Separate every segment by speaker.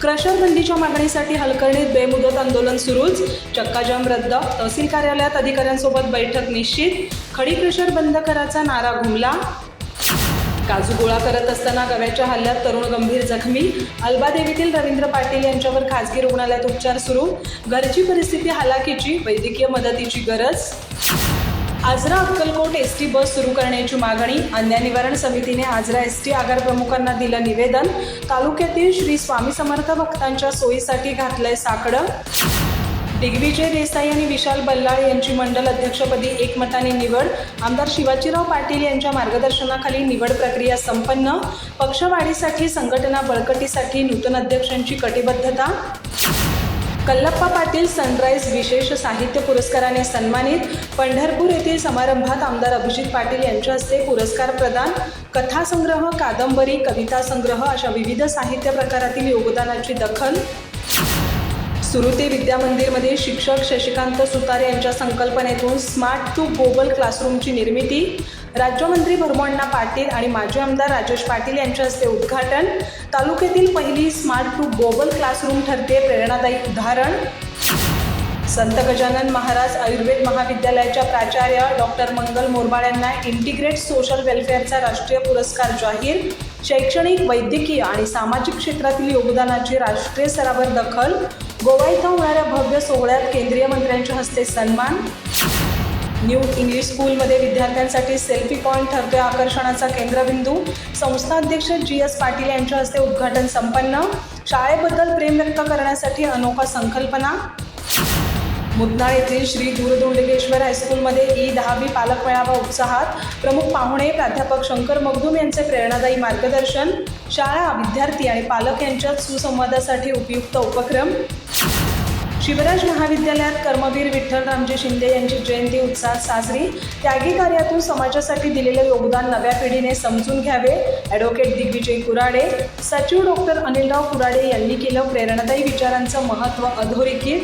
Speaker 1: Crusher बंदीच्या मागणीसाठी हलकर्णीत बेमुदत आंदोलन सुरूच. चक्काजाम रद्द. तहसील कार्यालयात अधिकाऱ्यांसोबत बैठक निश्चित. खडी क्रशर बंद कराचा नारा घुमला. काजू गोळा करत असताना गव्याच्या हल्ल्यात तरुण गंभीर जखमी. अल्बादेवीतील रवींद्र पाटील यांच्यावर खासगी रुग्णालयात उपचार सुरू. घरची परिस्थिती हालाकीची वैद्यकीय मदतीची गरज. Ajara Akkalkot S T bus सुरू करण्याची मागणी. अन्याय निवारण समितीने आजरा एस टी आगार प्रमुखांना दिलं निवेदन. तालुक्यातील श्री स्वामी समर्थ भक्तांच्या सोयीसाठी घातलंय साकडं. दिग्विजय देसाई आणि विशाल बल्लाळ यांची मंडल अध्यक्षपदी एकमताने निवड. आमदार शिवाजीराव पाटील यांच्या मार्गदर्शनाखाली निवड प्रक्रिया संपन्न. पक्षवाढीसाठी संघटना बळकटीसाठी नूतन अध्यक्षांची कटिबद्धता. कल्लप्पा पाटील सनराईज विशेष साहित्य पुरस्काराने सन्मानित पंढरपूर येथील समारंभात आमदार अभिजित पाटील यांच्या हस्ते पुरस्कार प्रदान कथासंग्रह कादंबरी कविता संग्रह अशा विविध साहित्य प्रकारातील योगदानाची दखल. सुरुते विद्यामंदिरमध्ये शिक्षक शशिकांत सुतार यांच्या संकल्पनेतून स्मार्ट टू ग्लोबल क्लासरूमची निर्मिती. राज्यमंत्री भरमण्णा पाटील आणि माजी आमदार राजेश पाटील यांच्या हस्ते उद्घाटन. तालुक्यातील पहिली स्मार्ट टू ग्लोबल क्लासरूम ठरते प्रेरणादायी उदाहरण. संत गजानन महाराज आयुर्वेद महाविद्यालयाच्या प्राचार्य डॉक्टर मंगल मोरबाळ यांना इंटिग्रेट सोशल वेलफेअरचा राष्ट्रीय पुरस्कार जाहीर. शैक्षणिक वैद्यकीय आणि सामाजिक क्षेत्रातील योगदानाची राष्ट्रीय स्तरावर दखल. गोवा इथं होणाऱ्या भव्य सोहळ्यात केंद्रीय मंत्र्यांच्या हस्ते सन्मान. न्यू इंग्लिश स्कूलमध्ये विद्यार्थ्यांसाठी सेल्फी पॉईंट ठरतोय आकर्षणाचा केंद्रबिंदू. संस्थाध्यक्ष जी एस पाटील यांच्या हस्ते उद्घाटन संपन्न. शाळेबद्दल प्रेम व्यक्त करण्यासाठी अनोखा संकल्पना. मुदनाळ येथील श्री दूरदुंडगेश्वर हायस्कूलमध्ये ई दहावी पालक मेळावा उत्साहात प्रमुख पाहुणे प्राध्यापक शंकर मगदूम यांचे प्रेरणादायी मार्गदर्शन. शाळा विद्यार्थी आणि पालक यांच्यात सुसंवादासाठी उपयुक्त उपक्रम. शिवराज महाविद्यालयात कर्मवीर विठ्ठल रामजी शिंदे यांची जयंती उत्साहात साजरी. त्यागी कार्यातून समाजासाठी दिलेले योगदान नव्या पिढीने समजून घ्यावे ॲडव्होकेट दिग्विजय कुराडे सचिव डॉक्टर अनिलराव कुराडे यांनी केलं प्रेरणादायी विचारांचं महत्त्व अधोरेखित.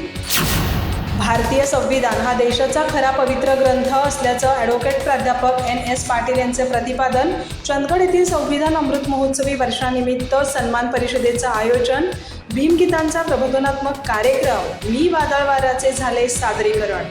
Speaker 1: भारतीय संविधान हा देशाचा खरा पवित्र ग्रंथ असल्याचं ॲडव्होकेट प्राध्यापक एन एस पाटील यांचे प्रतिपादन चंदगड येथील संविधान अमृत महोत्सवी वर्षानिमित्त सन्मान परिषदेचं आयोजन भीमगीतांचा प्रबोधनात्मक कार्यक्रम मी वादळवाराचे झाले सादरीकरण.